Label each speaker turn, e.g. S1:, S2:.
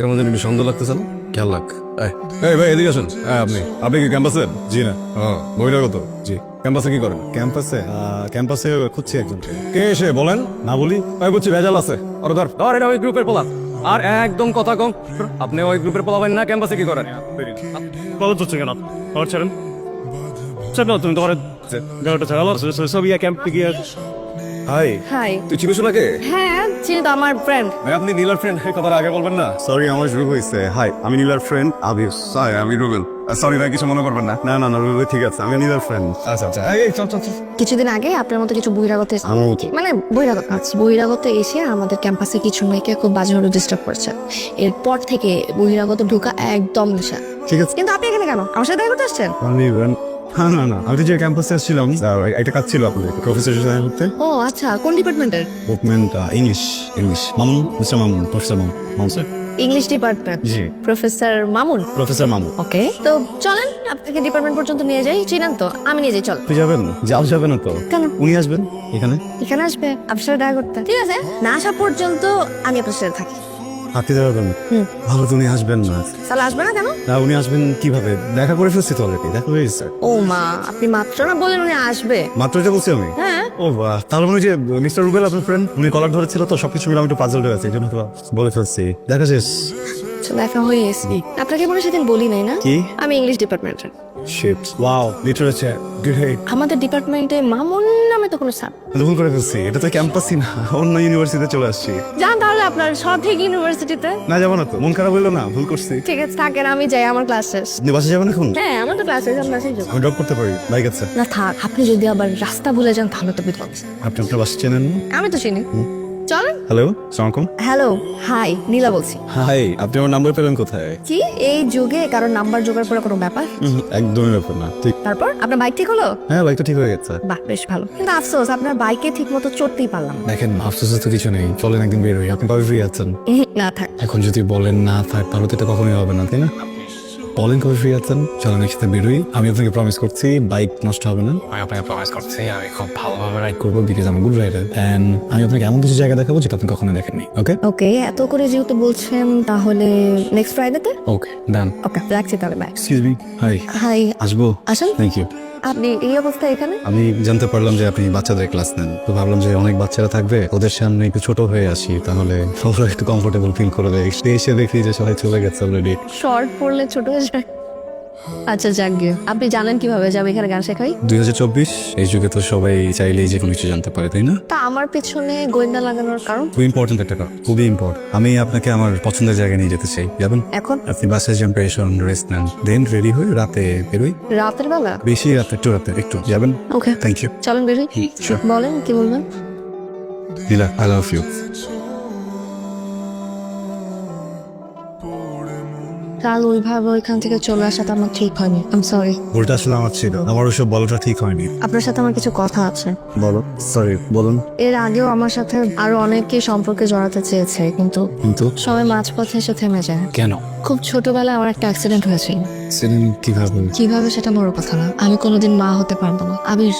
S1: কেমন একটু সন্দেহ লাগতেছে না? খেয়াল লাগ এই ভাই এদিকে আসেন। হ্যাঁ আপনি? আপনি কি ক্যাম্পাসে? জি না। ও বহিরাগত জি। ক্যাম্পাসে কি করেন?
S2: ক্যাম্পাসে? ক্যাম্পাসে খুঁজছি একজনকে
S1: কে এসে বলেন?
S2: না বলি?
S1: আমি বুঝছি ভেজাল আছে। আর ধর। ধর এটা ওই গ্রুপের পোলা। আর একদম কথা কম। আপনি ওই গ্রুপের পোলাবেন না ক্যাম্পাসে কি করেন?
S3: বলো তো কেন আর ছাড়েন ছাড়ো তুমি তোমার গাড়িটা চালালো সব ক্যাম্পে গিয়ে
S1: হাই
S4: হাই
S1: তুই চিনিস ওনাকে?
S4: হ্যাঁ চিনি তো আমার ফ্রেন্ড
S1: ভাই আপনি নীলার ফ্রেন্ড কথাটা আগে বলবেন না?
S2: সরি আমার শুরু হয়েছে। হাই আমি নীলার ফ্রেন্ড আবিস
S1: হাই আমি রুবেল। সরি ভাই কিছু মনে করবেন না?
S2: না না না রুবে ঠিক আছে আমি নীলার ফ্রেন্ড
S1: আচ্ছা আচ্ছা। এই চল চল
S4: কিছুদিন আগে আপনার মতো কিছু বহিরাগত এসে-
S2: আমার মতো।
S4: মানে বহিরাগত আচ্ছা বহিরাগত এসে আমাদের ক্যাম্পাসে কিছু মেয়েকে খুব বাজে বাজেভাবে ডিস্টার্ব করছে। এরপর থেকে বহিরাগত ঢোকা একদম নেশা।
S2: ঠিক আছে।
S4: কিন্তু আপনি এখানে কেন? আমার সাথে দেখা করতে আসছেন?
S2: আমি না না না আমি তো যে ক্যাম্পাসে আসছিলাম একটা কাজ ছিল আপনাদের প্রফেসর সাথে করতে
S4: ও আচ্ছা কোন ডিপার্টমেন্টের
S2: movement English English Mamun mister Mamun professor Mamun Mamun sir
S4: English department
S2: জি।
S4: Professor Mamun?
S2: Professor Mamun.
S4: Okay তো চলেন আপনাকে ডিপার্টমেন্ট পর্যন্ত নিয়ে যাই চিনেন তো আমি নিয়ে যাই চল।
S2: তুই যাবেন? যাও যাবে না তো।
S4: কেন?
S2: উনি আসবেন? এখানে?
S4: এখানে আসবে? আপনার সাথে দেখা করতে। ঠিক আছে না আসা পর্যন্ত আমি আপনার সাথে থাকি।
S2: আপনি যাবেন। ভালো উনি আসবেন না।
S4: তাহলে আসবে না কেন?
S2: না উনি আসবেন কীভাবে? দেখা করে ফেলছি তো অলরেডি দেখা হয়ে গেছে।
S4: ও মা আপনি মাত্র না বললেন উনি আসবে।
S2: মাত্র এটা বলছি আমি?
S4: হ্যাঁ।
S2: ও বাহ তাহলে মনে যে মিস্টার রুবেল আপনার ফ্রেন্ড উনি কলার ধরেছিল তো সবকিছু মিলে আমি একটু পাজল হয়ে আছে এই জন্য তো বলে ফেলছি। দেখা শেষ
S4: দেখা হয়ে এসি আপনাকে মনে সেদিন বলি নাই না?
S2: কি?
S4: আমি ইংলিশ ডিপার্টমেন্টের
S2: শিট ওয়াও লিটারেচার গ্রেট
S4: আমাদের ডিপার্টমেন্টে মামুন নামে তো কোনো স্যার
S2: ভুল করে ফেলছি এটা তো ক্যাম্পাসই না অন্য ইউনিভার্সিটিতে চলে আসছি।
S4: যান তাহলে আপনার সঠিক ইউনিভার্সিটিতে
S2: না যাব না তো মন খারাপ হইল না ভুল করছি।
S4: ঠিক আছে থাকেন আমি যাই আমার ক্লাস শেষ।
S2: আপনি বাসে যাবেন এখন?
S4: হ্যাঁ আমার তো ক্লাস শেষ সেই যাব।
S2: আমি ড্রপ করতে পারি বাইক আছে।
S4: না থাক আপনি যদি আবার রাস্তা ভুলে যান তাহলে তো বিপদ।
S2: আপনি আপনার বাসে চেনেন
S4: আমি তো চিনি। চলেন।
S2: হ্যালো সালামালাইকুম
S4: হ্যালো হাই নীলা বলছি।
S2: হাই আপনি আমার নাম্বার পেলেন কোথায়?
S4: কি এই যুগে কারোর নাম্বার জোগাড় করে কোনো ব্যাপার?
S2: একদমই ব্যাপার না ঠিক।
S4: তারপর আপনার বাইক ঠিক হলো?
S2: হ্যাঁ বাইকটা ঠিক হয়ে গেছে।
S4: বাহ বেশ ভালো। কিন্তু আফসোস আপনার বাইকে ঠিক মতো চড়তেই পারলাম
S2: দেখেন আফসোসের তো কিছু নেই। চলেন একদিন বের হই। আপনি কবে ফ্রি আছেন?
S4: না থাক।
S2: এখন যদি বলেন না থাক তাহলে তো এটা কখনোই হবে না তাই না? বলেন কবে ফ্রি আছেন? চলেন একসাথে বেরোই। আমি আপনাকে প্রমিস করছি বাইক নষ্ট হবে না। আমি আপনাকে প্রমিস করছি আমি খুব ভালোভাবে রাইড করব বিকজ আমি গুড রাইডার অ্যান্ড আমি আপনাকে এমন কিছু জায়গা দেখাবো যেটা আপনি কখনো দেখেননি ওকে
S4: ওকে এত করে যেহেতু বলছেন তাহলে নেক্সট ফ্রাইডেতে
S2: ওকে ডান
S4: ওকে রাখছি তাহলে bye
S2: excuse me hi
S4: hi
S2: আসব।
S4: আসেন।
S2: থ্যাংক ইউ
S4: আপনি এই অবস্থায় এখানে?
S2: আমি জানতে পারলাম যে আপনি বাচ্চাদের ক্লাস নেন। তো ভাবলাম যে অনেক বাচ্চারা থাকবে ওদের সামনে একটু ছোট হয়ে আসি তাহলে সবাই একটু কমফোর্টেবল ফিল করে দেয়। এসে দেখি যে সবাই চলে গেছে অলরেডি
S4: শর্ট পড়লে ছোট হয়ে যায়। আচ্ছা যাক গিয়ে আপনি জানেন কীভাবে যাবে এখানে গান শেখাই?
S2: দুই হাজার চব্বিশ এই যুগে তো সবাই চাইলেই যে কোনো কিছু জানতে পারে তাই না?
S4: তা আমার পেছনে গোয়েন্দা লাগানোর কারণ?
S2: খুবই ইম্পর্টেন্ট একটা কাজ খুবই ইম্পর্টেন্ট আমি আপনাকে আমার পছন্দের জায়গায় নিয়ে যেতে চাই যাবেন?
S4: এখন?
S2: আপনি বাসে যান পেরেশন রেস্ট নেন দেন রেডি হয়ে রাতে বেরোই।
S4: রাতের বেলা?
S2: বেশি রাতে একটু রাতে একটু যাবেন?
S4: ওকে
S2: থ্যাংক ইউ
S4: চলেন বেরোই। বলেন কি বলবেন?
S2: নীলা আই লাভ ইউ
S4: কাল ওইভাবে ওইখান থেকে চলে আসাটা আমার ঠিক হয়নি। আম সরি
S2: ভুলটা আসলে আমার ছিল। আমার ওসব বলাটা ঠিক হয়নি।
S4: আপনার সাথে আমার কিছু কথা আছে।
S2: বলো। সরি বলুন।
S4: এর আগেও আমার সাথে আরও অনেকে সম্পর্কে জড়াতে চেয়েছে কিন্তু
S2: কিন্তু?
S4: সবাই মাঝপথে এসে থেমে যায়।
S2: কেন?
S4: খুব ছোটবেলায় আমার একটা অ্যাক্সিডেন্ট হয়েছিল।
S2: কীভাবে?
S4: কীভাবে সেটা বড় কথা না। আমি কোনোদিন মা হতে পারব না। আমি